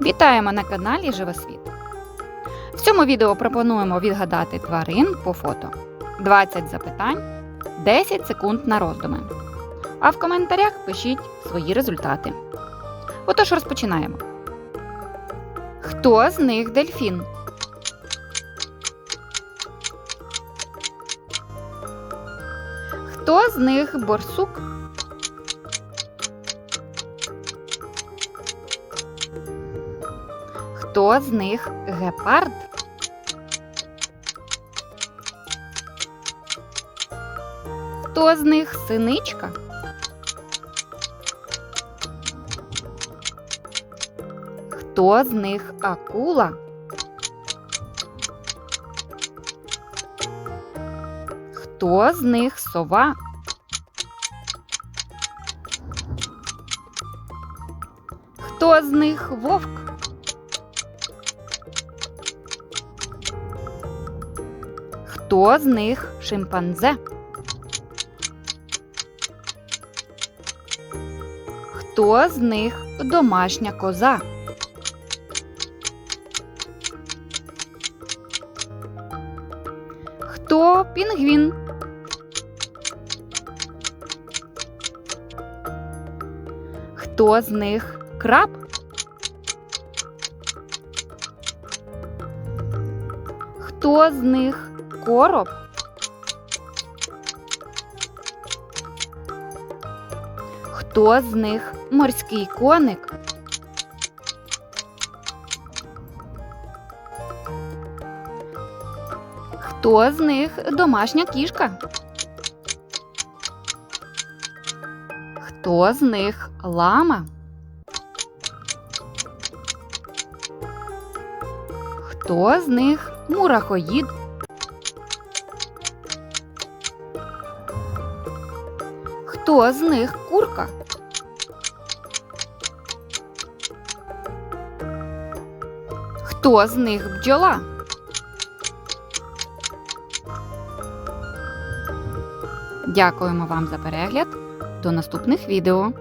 Вітаємо на каналі Живосвіт. В цьому відео пропонуємо відгадати тварин по фото. 20 запитань, 10 секунд на роздуми. А в коментарях пишіть свої результати. Отож розпочинаємо. Хто з них дельфін? Хто з них борсук? Хто з них гепард? Хто з них синичка? Хто з них акула? Хто з них сова? Хто з них вовк? Хто з них шимпанзе? Хто з них домашня коза? Хто пінгвін? Хто з них краб? Хто з них короб? Хто з них морський коник? Хто з них домашня кішка? Хто з них лама? Хто з них мурахоїд? Хто з них курка? Хто з них бджола? Дякуємо вам за перегляд. До наступних відео.